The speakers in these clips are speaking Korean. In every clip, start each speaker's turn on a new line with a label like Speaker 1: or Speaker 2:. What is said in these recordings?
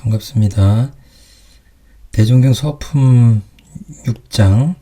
Speaker 1: 반갑습니다. 대종경 서품 6장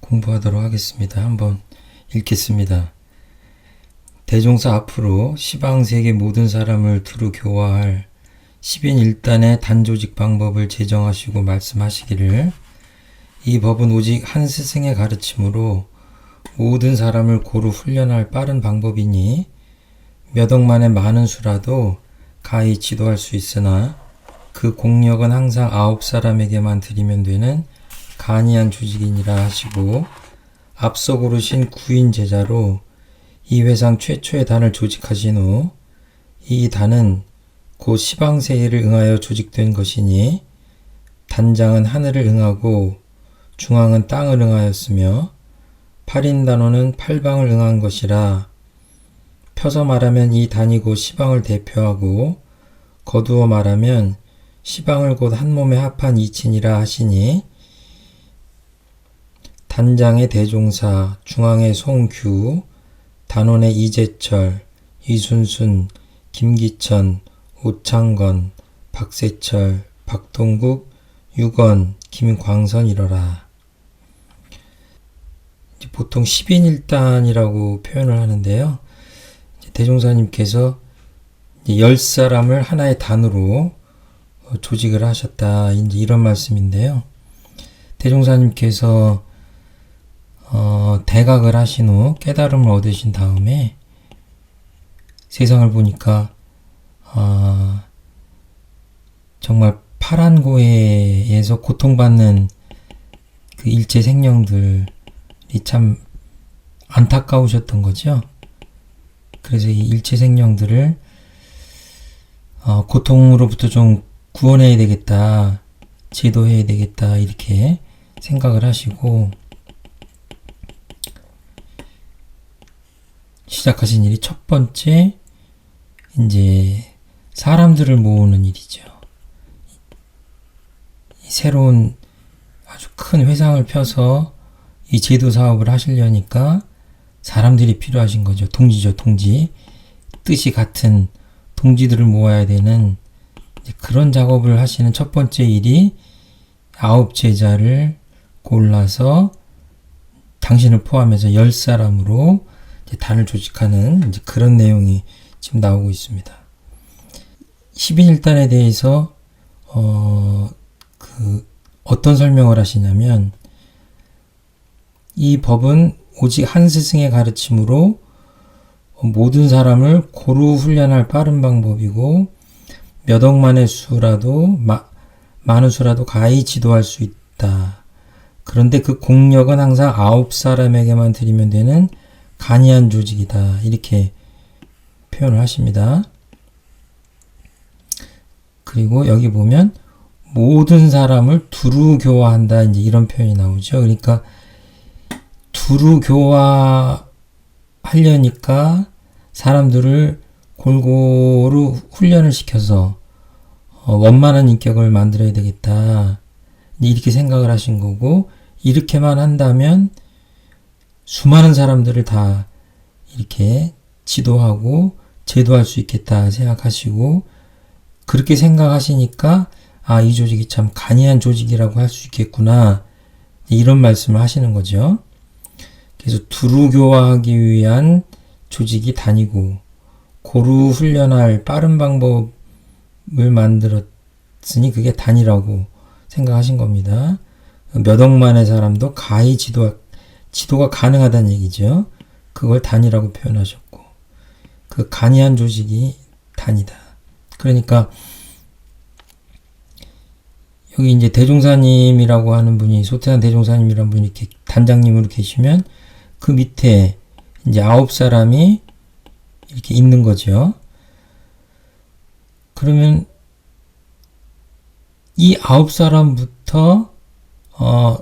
Speaker 1: 공부하도록 하겠습니다. 한번 읽겠습니다. 대종사 앞으로 시방 세계 모든 사람을 두루 교화할 10인 1단의 단조직 방법을 제정하시고 말씀하시기를 이 법은 오직 한 스승의 가르침으로 모든 사람을 고루 훈련할 빠른 방법이니 몇 억 만의 많은 수라도 가히 지도할 수 있으나 그 공력은 항상 아홉 사람에게만 드리면 되는 간이한 조직이니라 하시고 앞서 고르신 구인 제자로 이 회상 최초의 단을 조직하신 후 이 단은 곧 시방세계를 응하여 조직된 것이니 단장은 하늘을 응하고 중앙은 땅을 응하였으며 팔인 단원은 팔방을 응한 것이라 펴서 말하면 이 단이 곧 시방을 대표하고 거두어 말하면 시방을 곧 한 몸에 합한 이친이라 하시니 단장의 대종사, 중앙의 송규, 단원의 이재철, 이순순, 김기천, 오창건, 박세철, 박동국, 유건, 김광선 이러라. 이제 보통 10인 1단이라고 표현을 하는데요. 대종사님께서 이제 열 사람을 하나의 단으로 어, 조직을 하셨다. 이제 이런 말씀인데요. 대종사님께서 어, 대각을 하신 후 깨달음을 얻으신 다음에 세상을 보니까 어, 정말 파란 고해에서 고통받는 그 일체 생명들이 참 안타까우셨던 거죠. 그래서 이 일체 생명들을 어, 고통으로부터 좀 구원해야 되겠다, 제도해야 되겠다, 이렇게 생각을 하시고, 시작하신 일이 첫 번째, 이제, 사람들을 모으는 일이죠. 이 새로운 아주 큰 회상을 펴서 이 제도 사업을 하시려니까 사람들이 필요하신 거죠. 동지죠, 동지. 뜻이 같은 동지들을 모아야 되는 그런 작업을 하시는 첫 번째 일이 아홉 제자를 골라서 당신을 포함해서 열 사람으로 단을 조직하는 그런 내용이 지금 나오고 있습니다. 10인 1단에 대해서 어, 그 어떤 설명을 하시냐면 이 법은 오직 한 스승의 가르침으로 모든 사람을 고루 훈련할 빠른 방법이고 몇 억만의 수라도 마, 많은 수라도 가히 지도할 수 있다. 그런데 그 공력은 항상 아홉 사람에게만 드리면 되는 간이한 조직이다. 이렇게 표현을 하십니다. 그리고 여기 보면 모든 사람을 두루 교화한다. 이제 이런 표현이 나오죠. 그러니까 두루 교화하려니까 사람들을 골고루 훈련을 시켜서 어, 원만한 인격을 만들어야 되겠다. 이렇게 생각을 하신 거고 이렇게만 한다면 수많은 사람들을 다 이렇게 지도하고 제도할 수 있겠다 생각하시고 그렇게 생각하시니까 아, 이 조직이 참 간이한 조직이라고 할 수 있겠구나. 이런 말씀을 하시는 거죠. 그래서 두루 교화하기 위한 조직이 단이고 고루 훈련할 빠른 방법을 만들었으니 그게 단이라고 생각하신 겁니다. 몇 억만의 사람도 가히 지도, 지도가 가능하다는 얘기죠. 그걸 단이라고 표현하셨고, 그 간이한 조직이 단이다. 그러니까, 여기 이제 대종사님이라고 하는 분이, 소태한 대종사님이라는 분이 이렇게 단장님으로 계시면, 그 밑에 이제 아홉 사람이 이렇게 있는 거죠. 그러면 이 아홉 사람부터 어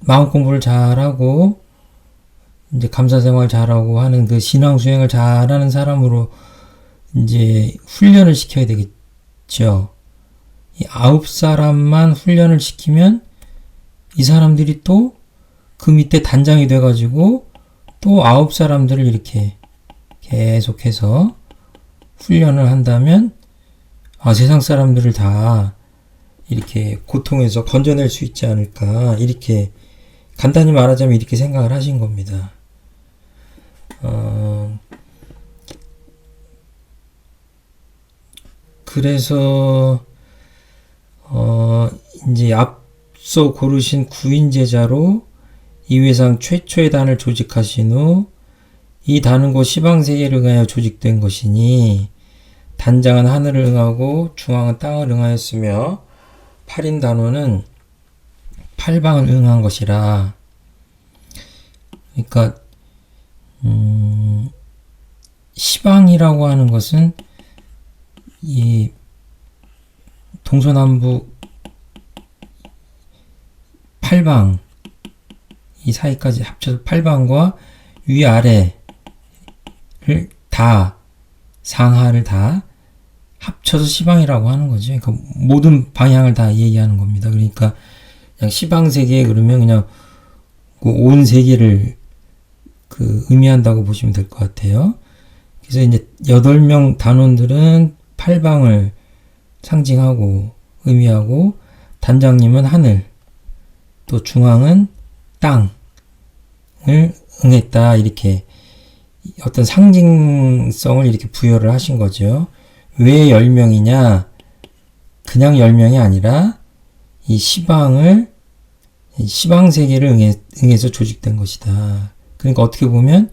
Speaker 1: 마음 공부를 잘하고 이제 감사 생활 잘하고 하는 그 신앙 수행을 잘하는 사람으로 이제 훈련을 시켜야 되겠죠. 이 아홉 사람만 훈련을 시키면 이 사람들이 또 그 밑에 단장이 돼가지고 또 아홉 사람들을 이렇게 계속해서 훈련을 한다면 아, 세상 사람들을 다 이렇게 고통에서 건져낼 수 있지 않을까. 이렇게 간단히 말하자면 이렇게 생각을 하신 겁니다. 어, 그래서 어, 이제 앞서 고르신 구인 제자로 이회상 최초의 단을 조직하신 후 이 단은 곧 시방세계를 응하여 조직된 것이니 단장은 하늘을 응하고 중앙은 땅을 응하였으며 팔인 단원은 팔방을 응한 것이라. 그러니까 음, 시방이라고 하는 것은 이 동서남북 팔방 이 사이까지 합쳐서 팔방과 위아래를 다 상하를 다 합쳐서 시방이라고 하는 거죠. 그러니까 모든 방향을 다 얘기하는 겁니다. 그러니까 그냥 시방 세계 그러면 그냥 그 온 세계를 그 의미한다고 보시면 될 것 같아요. 그래서 이제 여덟 명 단원들은 팔방을 상징하고 의미하고 단장님은 하늘 또 중앙은 땅을 응했다 이렇게 어떤 상징성을 이렇게 부여를 하신 거죠. 왜 10명이냐? 그냥 10명이 아니라 이 시방을 이 시방 세계를 응해, 응해서 조직된 것이다. 그러니까 어떻게 보면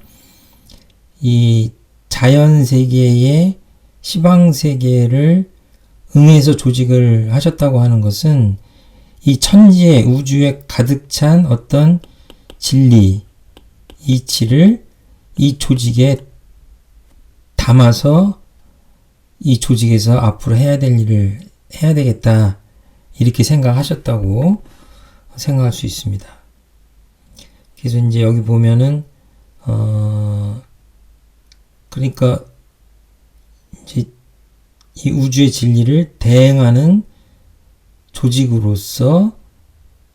Speaker 1: 이 자연 세계의 시방 세계를 응해서 조직을 하셨다고 하는 것은 이 천지의 우주에 가득 찬 어떤 진리, 이치를 이 조직에 담아서 이 조직에서 앞으로 해야 될 일을 해야 되겠다. 이렇게 생각하셨다고 생각할 수 있습니다. 그래서 이제 여기 보면은, 어, 그러니까 이제 이 우주의 진리를 대행하는 조직으로서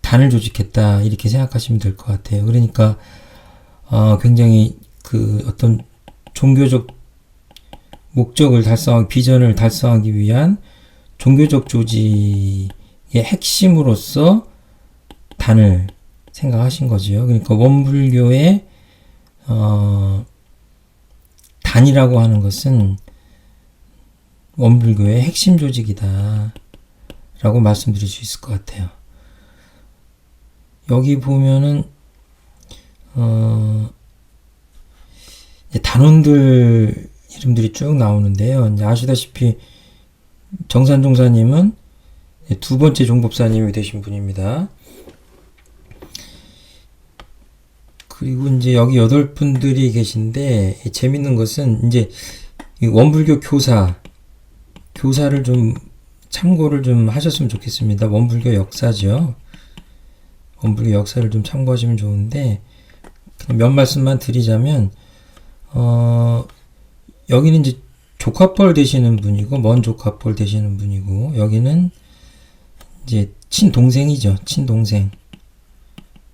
Speaker 1: 단을 조직했다. 이렇게 생각하시면 될 것 같아요. 그러니까, 어, 굉장히 그 어떤 종교적 목적을 달성하기, 비전을 달성하기 위한 종교적 조직의 핵심으로서 단을 생각하신 거지요. 그러니까 원불교의 어, 단이라고 하는 것은 원불교의 핵심 조직이다. 라고 말씀드릴 수 있을 것 같아요. 여기 보면은, 어, 단원들 이름들이 쭉 나오는데요. 아시다시피 정산 종사님은 두 번째 종법사님이 되신 분입니다. 그리고 이제 여기 여덟 분들이 계신데 재밌는 것은 이제 원불교 교사 교사를 좀 참고를 좀 하셨으면 좋겠습니다. 원불교 역사죠. 원불교 역사를 좀 참고하시면 좋은데 몇 말씀만 드리자면 어 여기는 이제 조카뻘 되시는 분이고 먼 조카뻘 되시는 분이고 여기는 이제 친동생이죠. 친동생.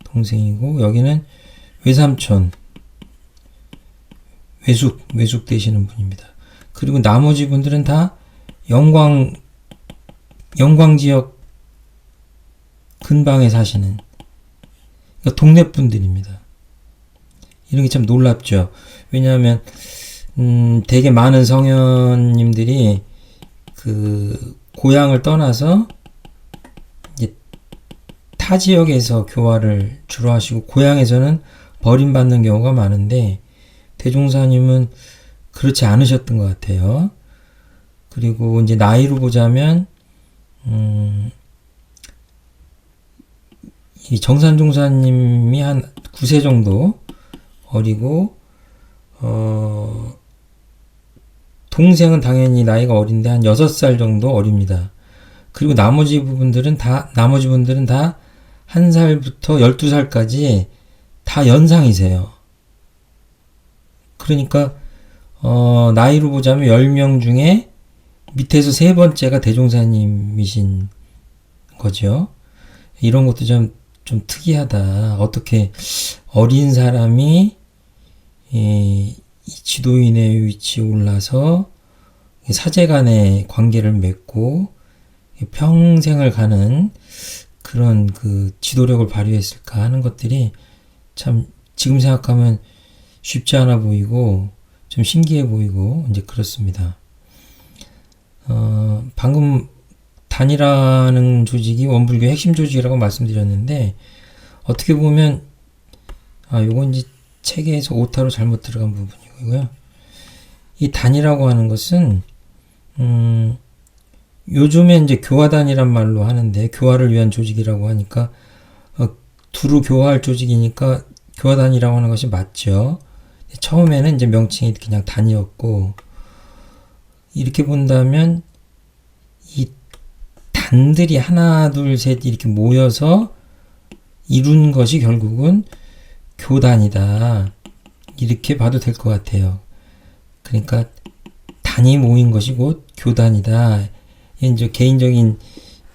Speaker 1: 동생이고 여기는 외삼촌 외숙 외숙 되시는 분입니다. 그리고 나머지 분들은 다 영광 영광 지역 근방에 사시는 그러니까 동네 분들입니다. 이런 게 참 놀랍죠. 왜냐하면 음, 되게 많은 성현님들이 그 고향을 떠나서 타 지역에서 교화를 주로 하시고 고향에서는 버림받는 경우가 많은데 대종사님은 그렇지 않으셨던 것 같아요. 그리고 이제 나이로 보자면 음, 이 정산종사님이 한 9세 정도 어리고 어, 동생은 당연히 나이가 어린데 한 6살 정도 어립니다. 그리고 나머지 부분들은 다, 나머지 분들은 다한 살부터 12살까지 다 연상이세요. 그러니까, 어, 나이로 보자면 10명 중에 밑에서 세 번째가 대종사님이신 거죠. 이런 것도 좀, 좀 특이하다. 어떻게 어린 사람이 이, 이 지도인의 위치에 올라서 사제 간의 관계를 맺고 평생을 가는 그런 그 지도력을 발휘했을까 하는 것들이 참 지금 생각하면 쉽지 않아 보이고 좀 신기해 보이고 이제 그렇습니다. 어, 방금 단이라는 조직이 원불교 핵심 조직이라고 말씀드렸는데 어떻게 보면 아 요건 이제 체계에서 오타로 잘못 들어간 부분이고요. 이 단이라고 하는 것은 음 요즘에 이제 교화단이란 말로 하는데 교화를 위한 조직이라고 하니까 어, 두루 교화할 조직이니까 교화단이라고 하는 것이 맞죠. 처음에는 이제 명칭이 그냥 단이었고 이렇게 본다면 이 단들이 하나 둘 셋 이렇게 모여서 이룬 것이 결국은 교단이다 이렇게 봐도 될 것 같아요. 그러니까 단이 모인 것이 곧 교단이다. 이제 개인적인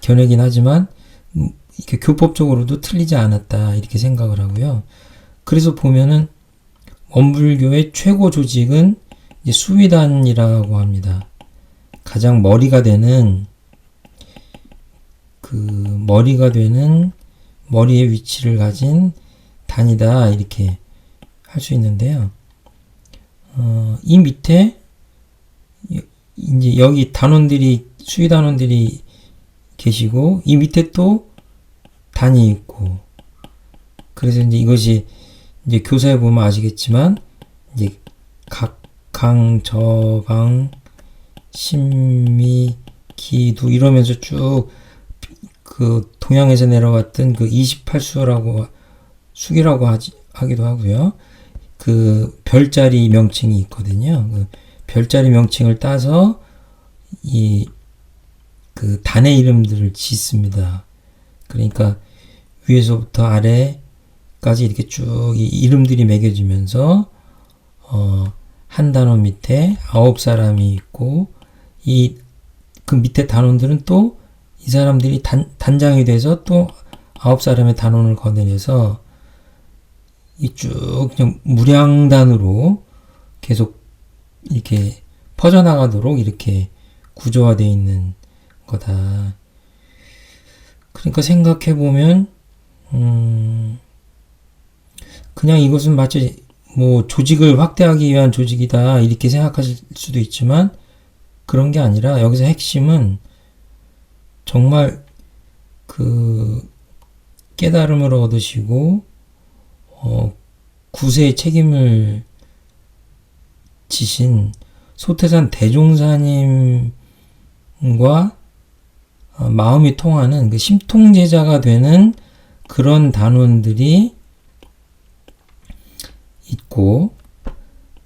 Speaker 1: 견해긴 하지만 음, 이렇게 교법적으로도 틀리지 않았다 이렇게 생각을 하고요. 그래서 보면은 원불교의 최고 조직은 수위단이라고 합니다. 가장 머리가 되는 그 머리가 되는 머리의 위치를 가진 단이다 이렇게 할 수 있는데요. 어, 이 밑에 이- 이제 여기 단원들이 수위 단원들이 계시고 이 밑에 또 단이 있고 그래서 이제 이것이 이제 교사에 보면 아시겠지만 이제 각강 저방 신미 기두 이러면서 쭉 그 동양에서 내려왔던 그 28수라고 수기라고 하지, 하기도 하고요. 그 별자리 명칭이 있거든요. 그 별자리 명칭을 따서 이 그 단의 이름들을 짓습니다. 그러니까 위에서부터 아래까지 이렇게 쭉이 이름들이 매겨지면서 어, 한 단원 밑에 아홉 사람이 있고 이 그 밑에 단원들은 또 이 사람들이 단, 단장이 돼서 또 아홉 사람의 단원을 거느려서 이 쭉 그냥 무량단으로 계속 이렇게 퍼져나가도록 이렇게 구조화되어 있는 거다. 그러니까 생각해 보면 음 그냥 이것은 마치 뭐 조직을 확대하기 위한 조직이다 이렇게 생각하실 수도 있지만 그런 게 아니라 여기서 핵심은 정말 그 깨달음을 얻으시고 어 구세의 책임을 지신 소태산 대종사님과 어, 마음이 통하는 그 심통제자가 되는 그런 단원들이 있고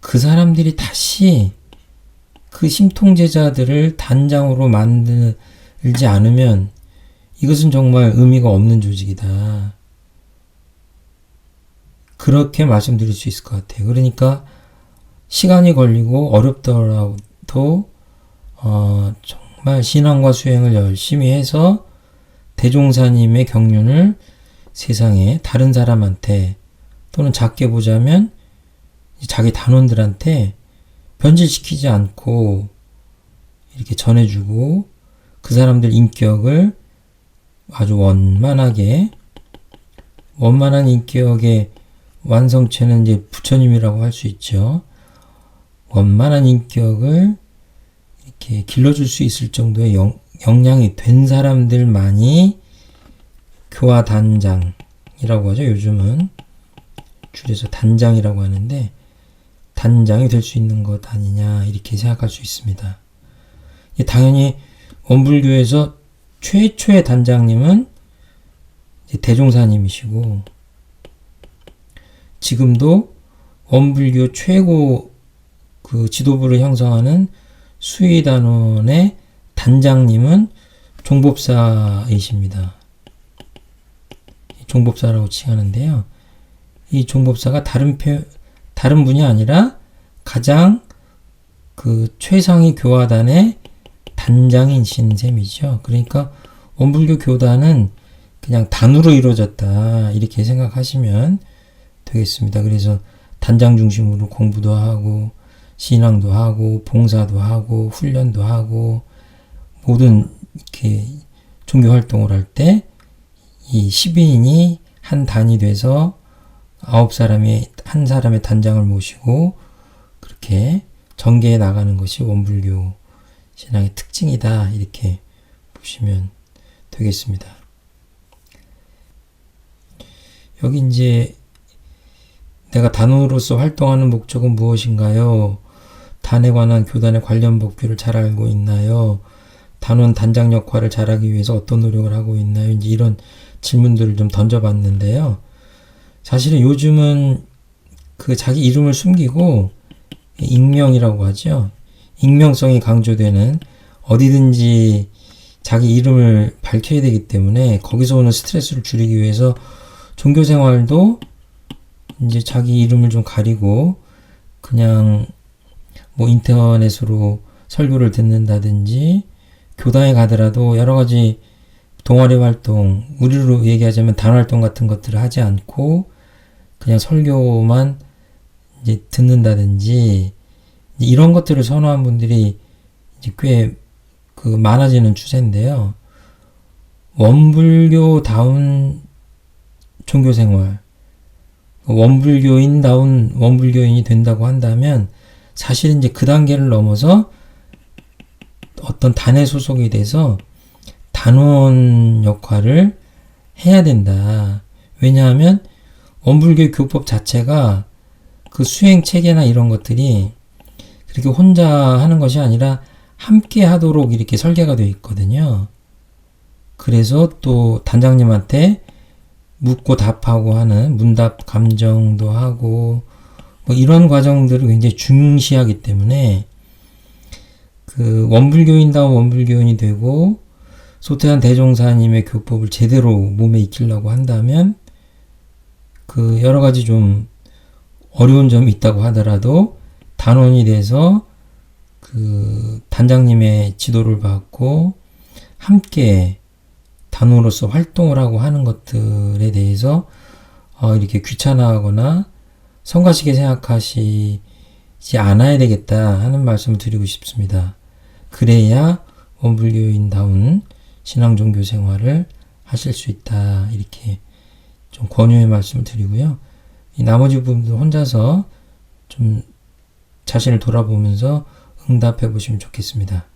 Speaker 1: 그 사람들이 다시 그 심통제자들을 단장으로 만들지 않으면 이것은 정말 의미가 없는 조직이다. 그렇게 말씀드릴 수 있을 것 같아요. 그러니까 시간이 걸리고 어렵더라도 어, 정말 신앙과 수행을 열심히 해서 대종사님의 경륜을 세상에 다른 사람한테 또는 작게 보자면 자기 단원들한테 변질시키지 않고 이렇게 전해주고 그 사람들 인격을 아주 원만하게 원만한 인격의 완성체는 이제 부처님이라고 할 수 있죠. 원만한 인격을 이렇게 길러줄 수 있을 정도의 영, 역량이 된 사람들만이 교화 단장이라고 하죠. 요즘은 줄여서 단장이라고 하는데 단장이 될 수 있는 것 아니냐 이렇게 생각할 수 있습니다. 당연히 원불교에서 최초의 단장님은 대종사님이시고 지금도 원불교 최고 그 지도부를 형성하는 수의단원의 단장님은 종법사이십니다. 종법사라고 칭하는데요. 이 종법사가 다른 표, 다른 분이 아니라 가장 그 최상위 교화단의 단장이신 셈이죠. 그러니까 원불교 교단은 그냥 단으로 이루어졌다 이렇게 생각하시면 되겠습니다. 그래서 단장 중심으로 공부도 하고 신앙도 하고 봉사도 하고 훈련도 하고 모든 이렇게 종교 활동을 할 때 이 12인이 한 단이 돼서 아홉 사람이 한 사람의 단장을 모시고 그렇게 전개해 나가는 것이 원불교 신앙의 특징이다 이렇게 보시면 되겠습니다. 여기 이제 내가 단으로서 활동하는 목적은 무엇인가요? 단에 관한 교단의 관련 법규를 잘 알고 있나요? 단원 단장 역할을 잘하기 위해서 어떤 노력을 하고 있나요? 이제 이런 질문들을 좀 던져봤는데요. 사실은 요즘은 그 자기 이름을 숨기고 익명이라고 하죠. 익명성이 강조되는 어디든지 자기 이름을 밝혀야 되기 때문에 거기서 오는 스트레스를 줄이기 위해서 종교 생활도 이제 자기 이름을 좀 가리고 그냥 뭐 인터넷으로 설교를 듣는다든지 교단에 가더라도 여러 가지 동아리 활동, 우리로 얘기하자면 단 활동 같은 것들을 하지 않고 그냥 설교만 이제 듣는다든지 이런 것들을 선호한 분들이 이제 꽤 그 많아지는 추세인데요. 원불교다운 종교 생활, 원불교인다운 원불교인이 된다고 한다면 사실 이제 그 단계를 넘어서 어떤 단에 소속이 돼서 단원 역할을 해야 된다. 왜냐하면 원불교 교법 자체가 그 수행 체계나 이런 것들이 그렇게 혼자 하는 것이 아니라 함께 하도록 이렇게 설계가 되어 있거든요. 그래서 또 단장님한테 묻고 답하고 하는 문답 감정도 하고 뭐 이런 과정들을 굉장히 중시하기 때문에 그 원불교인다운 원불교인이 되고 소태한 대종사님의 교법을 제대로 몸에 익히려고 한다면 그 여러 가지 좀 어려운 점이 있다고 하더라도 단원이 돼서 그 단장님의 지도를 받고 함께 단원으로서 활동을 하고 하는 것들에 대해서 어 이렇게 귀찮아하거나 성가시게 생각하시지 않아야 되겠다 하는 말씀을 드리고 싶습니다. 그래야 원불교인다운 신앙 종교 생활을 하실 수 있다 이렇게 좀 권유의 말씀을 드리고요. 이 나머지 부분도 혼자서 좀 자신을 돌아보면서 응답해 보시면 좋겠습니다.